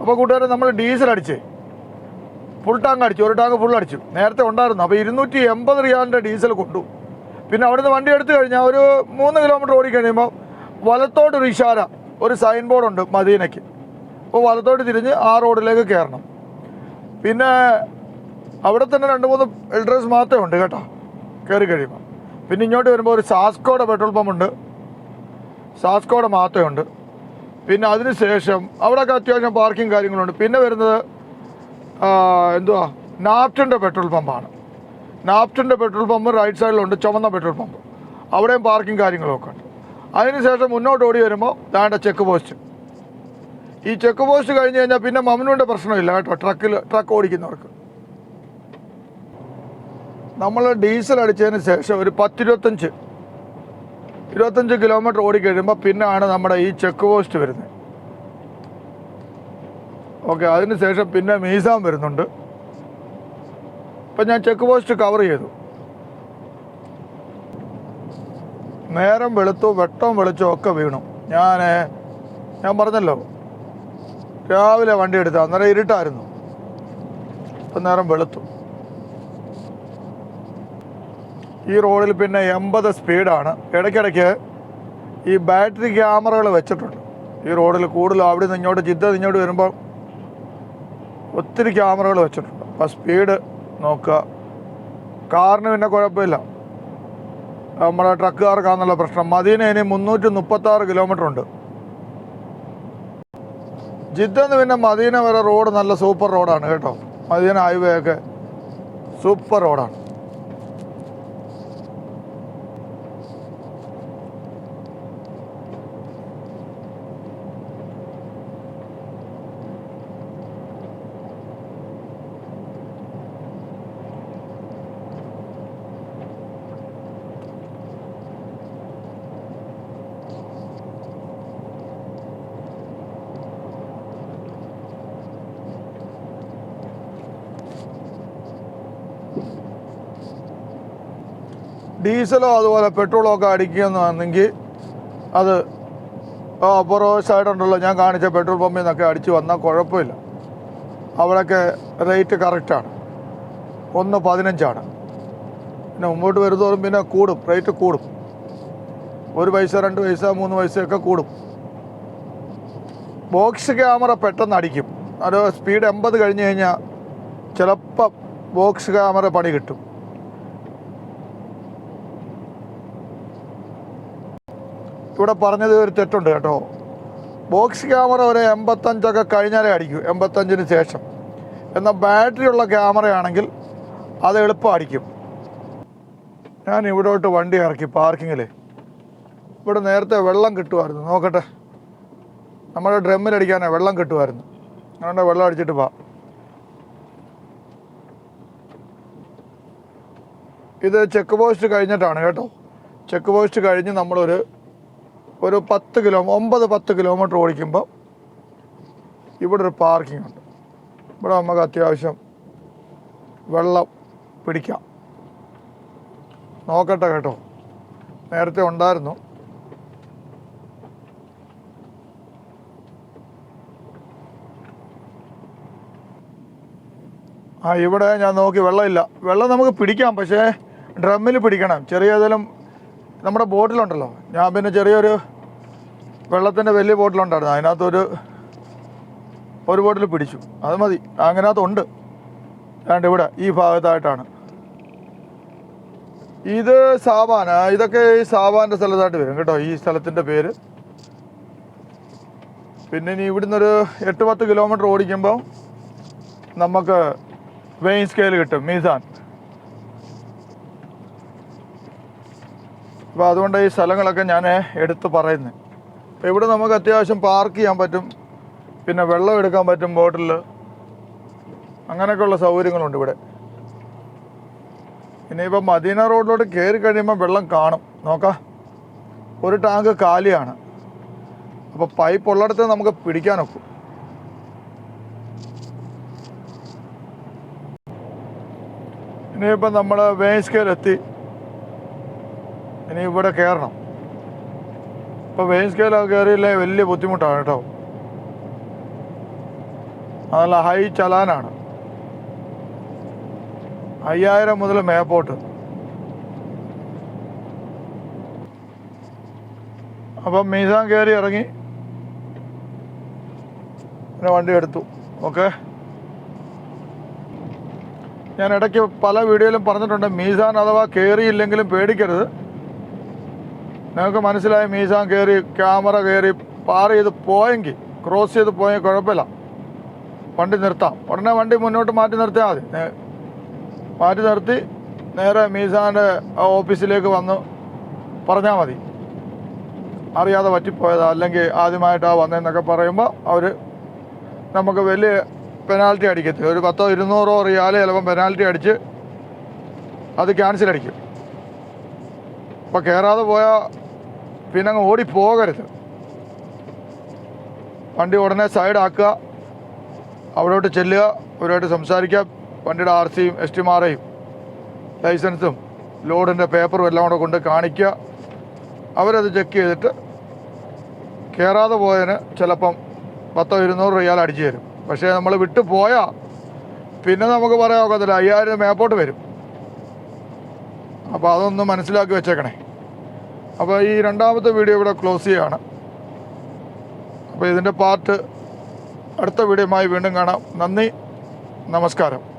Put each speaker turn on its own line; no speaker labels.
അപ്പോൾ കൂട്ടുകാരെ നമ്മൾ ഡീസൽ അടിച്ച്. ഫുൾ ടാങ്ക് അടിച്ചു. ഒരു ടാങ്ക് ഫുൾ അടിച്ചു. നേരത്തെ ഉണ്ടായിരുന്നു. അപ്പോൾ ഇരുന്നൂറ്റി എൺപത് റിയാലിന്റെ ഡീസൽ കൊണ്ടു. പിന്നെ അവിടുന്ന് വണ്ടി എടുത്തു കഴിഞ്ഞാൽ ഒരു മൂന്ന് കിലോമീറ്റർ ഓടിക്കഴിയുമ്പോൾ വലത്തോട്ട് ഒരു ഇഷാര ഒരു സൈൻ ബോർഡുണ്ട് മദീനയ്ക്ക്. അപ്പോൾ വലത്തോട്ട് തിരിഞ്ഞ് ആ റോഡിലേക്ക് കയറണം. പിന്നെ അവിടെ തന്നെ രണ്ട് മൂന്ന് എൽഡ്രസ് മാത്രമേ ഉണ്ട് കേട്ടോ. കയറി കഴിയുമ്പോൾ പിന്നെ ഇങ്ങോട്ട് വരുമ്പോൾ ഒരു സാസ്കോയുടെ പെട്രോൾ പമ്പുണ്ട് സാസ്കോയുടെ മാത്രമേ ഉണ്ട്. പിന്നെ അതിന് ശേഷം അവിടെയൊക്കെ അത്യാവശ്യം പാർക്കിംഗ് കാര്യങ്ങളുണ്ട്. പിന്നെ വരുന്നത് എന്തുവാ? നാപ്റ്റിന്റെ പെട്രോൾ പമ്പാണ് നാപ്റ്റിന്റെ പെട്രോൾ പമ്പ് റൈറ്റ് സൈഡിലുണ്ട് ചുമന്ന പെട്രോൾ പമ്പ് അവിടെയും പാർക്കിംഗ് കാര്യങ്ങളൊക്കെ ഉണ്ട്. അതിനുശേഷം മുന്നോട്ട് ഓടി വരുമ്പോൾ ദാണ്ട ചെക്ക് പോസ്റ്റ് ഈ ചെക്ക് പോസ്റ്റ് കഴിഞ്ഞ് കഴിഞ്ഞാൽ പിന്നെ മമ്മനുവിന്റെ പ്രശ്നമില്ല കേട്ടോ. ട്രക്കിൽ ട്രക്ക് ഓടിക്കുന്നവർക്ക്. നമ്മൾ ഡീസൽ അടിച്ചതിന് ശേഷം ഒരു പത്തിരുപത്തഞ്ച് ഇരുപത്തഞ്ച് കിലോമീറ്റർ ഓടിക്കഴിയുമ്പോൾ പിന്നാണ് നമ്മുടെ ഈ ചെക്ക് പോസ്റ്റ് വരുന്നത്. ഓക്കെ അതിന് ശേഷം പിന്നെ മീസാൻ വരുന്നുണ്ട്. ഇപ്പം ഞാൻ ചെക്ക് പോസ്റ്റ് കവർ ചെയ്തു. നേരം വെളുത്തു വെട്ടം വെളിച്ചോ ഒക്കെ വീണു. ഞാൻ ഞാൻ പറഞ്ഞല്ലോ രാവിലെ വണ്ടി എടുത്ത അന്നേരം ഇരുട്ടായിരുന്നു. ഇപ്പം നേരം വെളുത്തു. ഈ റോഡിൽ പിന്നെ എൺപത് സ്പീഡാണ്. ഇടയ്ക്കിടയ്ക്ക് ഈ ബാറ്ററി ക്യാമറകൾ വെച്ചിട്ടുണ്ട്. ഈ റോഡിൽ കൂടുതലും അവിടെ നിന്ന് ഇങ്ങോട്ട് ജിദ്ദ നിന്നോട്ട് വരുമ്പോൾ ഒത്തിരി ക്യാമറകൾ വെച്ചിട്ടുണ്ട്. അപ്പോൾ സ്പീഡ് നോക്കുക. കാറിന് പിന്നെ കുഴപ്പമില്ല. നമ്മുടെ ട്രക്കുകാർക്കാന്നുള്ള പ്രശ്നം. മദീന ഇനി മുന്നൂറ്റി മുപ്പത്താറ് കിലോമീറ്റർ ഉണ്ട്. ജിദ്ദന്ന് പിന്നെ മദീന വരെ റോഡ് നല്ല സൂപ്പർ റോഡാണ് കേട്ടോ. മദീന ഹൈവേ ഒക്കെ സൂപ്പർ റോഡാണ്. ഡീസലോ അതുപോലെ പെട്രോളോ ഒക്കെ അടിക്കുകയെന്നാണെങ്കിൽ അത് അപ്പുറം ഞാൻ കാണിച്ച പെട്രോൾ പമ്പിൽ നിന്നൊക്കെ അടിച്ച് വന്നാൽ കുഴപ്പമില്ല. അവിടെയൊക്കെ റേറ്റ് കറക്റ്റാണ്. ഒന്ന് പതിനഞ്ചാണ്. പിന്നെ മുമ്പോട്ട് വരുന്നതോറും പിന്നെ കൂടും റേറ്റ് കൂടും. ഒരു പൈസ രണ്ട് പൈസ മൂന്ന് പൈസയൊക്കെ കൂടും. ബോക്സ് ക്യാമറ പെട്ടെന്ന് അടിക്കും. അത് സ്പീഡ് എൺപത് കഴിഞ്ഞ് കഴിഞ്ഞാൽ ചിലപ്പം ബോക്സ് ക്യാമറ പണി കിട്ടും. ഇവിടെ പറഞ്ഞത് ഒരു തെറ്റുണ്ട് കേട്ടോ. ബോക്സ് ക്യാമറ ഒരു എൺപത്തഞ്ചൊക്കെ കഴിഞ്ഞാലേ അടിക്കൂ എൺപത്തഞ്ചിന് ശേഷം. എന്നാൽ ബാറ്ററി ഉള്ള ക്യാമറയാണെങ്കിൽ അത് എളുപ്പം അടിക്കും. ഞാൻ ഇവിടോട്ട് വണ്ടി ഇറക്കി പാർക്കിങ്ങിൽ ഇവിടെ നേരത്തെ വെള്ളം കിട്ടുമായിരുന്നു നോക്കട്ടെ. നമ്മുടെ ഡ്രമ്മിലടിക്കാനേ വെള്ളം കിട്ടുമായിരുന്നു. അതുകൊണ്ട് വെള്ളം അടിച്ചിട്ട് പോ ഇത് ചെക്ക് പോസ്റ്റ് കഴിഞ്ഞിട്ടാണ് കേട്ടോ. ചെക്ക് പോസ്റ്റ് കഴിഞ്ഞ് നമ്മളൊരു ഒരു പത്ത് കിലോ ഒമ്പത് പത്ത് കിലോമീറ്റർ ഓടിക്കുമ്പോൾ ഇവിടെ ഒരു പാർക്കിംഗ് ഉണ്ട്. ഇവിടെ നമുക്ക് അത്യാവശ്യം വെള്ളം പിടിക്കാം. നോക്കട്ടെ കേട്ടോ. നേരത്തെ ഉണ്ടായിരുന്നു. ആ ഇവിടെ ഞാൻ നോക്കി വെള്ളമില്ല. വെള്ളം നമുക്ക് പിടിക്കാം പക്ഷേ ഡ്രമ്മിൽ പിടിക്കണം. ചെറിയ ഏതെങ്കിലും നമ്മുടെ ബോട്ടിലുണ്ടല്ലോ. ഞാൻ പിന്നെ ചെറിയൊരു വെള്ളത്തിന്റെ വലിയ ബോട്ടിലുണ്ടായിരുന്നു. അതിനകത്തൊരു ഒരു ബോട്ടിൽ പിടിച്ചു. അത് മതി. അങ്ങനകത്തുണ്ട് രണ്ട് ഇവിടെ ഈ ഭാഗത്തായിട്ടാണ്. ഇത് സാവാന ഇതൊക്കെ ഈ സാവാന്റെ സ്ഥലത്തായിട്ട് വരും കേട്ടോ ഈ സ്ഥലത്തിന്റെ പേര്. പിന്നെ ഇനി ഇവിടുന്ന് ഒരു എട്ട് പത്ത് കിലോമീറ്റർ ഓടിക്കുമ്പോൾ നമുക്ക് വെയിൻ സ്കെയിൽ കിട്ടും മീസാൻ. അപ്പോൾ അതുകൊണ്ട് ഈ സ്ഥലങ്ങളൊക്കെ ഞാൻ എടുത്ത് പറയുന്നത് അപ്പോൾ ഇവിടെ നമുക്ക് അത്യാവശ്യം പാർക്ക് ചെയ്യാൻ പറ്റും. പിന്നെ വെള്ളം എടുക്കാൻ പറ്റും ബോട്ടിൽ അങ്ങനെയൊക്കെയുള്ള സൗകര്യങ്ങളുണ്ട് ഇവിടെ. ഇനിയിപ്പോൾ മദീന റോഡിലോട്ട് കയറി കഴിയുമ്പോൾ വെള്ളം കാണും. നോക്കാം. ഒരു ടാങ്ക് കാലിയാണ്. അപ്പോൾ പൈപ്പ് ഉള്ളിടത്ത് നമുക്ക് പിടിക്കാനൊക്കും ഇനിയിപ്പോൾ നമ്മൾ വേസ്കയിലെത്തി ഇനി ഇവിടെ കയറണം ഇപ്പോൾ വെയിൻ സ്കെയിലൊക്കെ കയറിയില്ലേ വലിയ ബുദ്ധിമുട്ടാണ് കേട്ടോ. അതല്ല ഹൈ ചലാനാണ്. അയ്യായിരം മുതൽ മേപ്പോട്ട്. അപ്പം മീസാൻ കയറി ഇറങ്ങി. പിന്നെ വണ്ടി എടുത്തു. ഓക്കെ. ഞാൻ ഇടയ്ക്ക് പല വീഡിയോയിലും പറഞ്ഞിട്ടുണ്ട് മീസാൻ അഥവാ കയറിയില്ലെങ്കിലും പേടിക്കരുത്. നിങ്ങൾക്ക് മനസ്സിലായി മീസാൻ കയറി ക്യാമറ കയറി പാർ ചെയ്ത് പോയെങ്കിൽ ക്രോസ് ചെയ്ത് പോയെങ്കിൽ കുഴപ്പമില്ല. വണ്ടി നിർത്താം. ഉടനെ വണ്ടി മുന്നോട്ട് മാറ്റി നിർത്തിയാൽ മതി. മാറ്റി നിർത്തി നേരെ മീസാന്റെ ഓഫീസിലേക്ക് വന്ന് പറഞ്ഞാൽ മതി. അറിയാതെ പറ്റിപ്പോയതാ അല്ലെങ്കിൽ ആദ്യമായിട്ടാണ് വന്നതെന്നൊക്കെ പറയുമ്പോൾ അവർ നമുക്ക് വലിയ പെനാൽറ്റി അടിക്കത്തില്ല. ഒരു പത്തോ ഇരുന്നൂറോ റിയാൽ ചിലപ്പം പെനാൽറ്റി അടിച്ച് അത് ക്യാൻസൽ അടിക്കും. അപ്പോൾ കയറാതെ പോയാൽ പിന്നെ അങ്ങ് ഓടിപ്പോകരുത് വണ്ടി ഉടനെ സൈഡാക്കുക അവിടോട്ട് ചെല്ലുക. അവരുമായിട്ട് സംസാരിക്കുക. വണ്ടിയുടെ ആർ സിയും എസ് ടി മാറയും ലൈസൻസും ലോഡിന്റെ പേപ്പറും എല്ലാം കൂടെ കൊണ്ട് കാണിക്കുക. അവരത് ചെക്ക് ചെയ്തിട്ട് കയറാതെ പോയതിന് ചിലപ്പം പത്തോ ഇരുന്നൂറ് റിയാൽ അടിച്ചു തരും. പക്ഷേ നമ്മൾ വിട്ടു പോയാൽ പിന്നെ നമുക്ക് പറയാൻ ഒക്കത്തില്ല. അയ്യായിരം മേപ്പോട്ട് വരും. അപ്പോൾ അതൊന്ന് മനസ്സിലാക്കി വെച്ചേക്കണേ. അപ്പോൾ ഈ രണ്ടാമത്തെ വീഡിയോ ഇവിടെ ക്ലോസ് ചെയ്യുകയാണ് അപ്പോൾ ഇതിന്റെ പാർട്ട് അടുത്ത വീഡിയോയുമായി വീണ്ടും കാണാം. നന്ദി. നമസ്കാരം.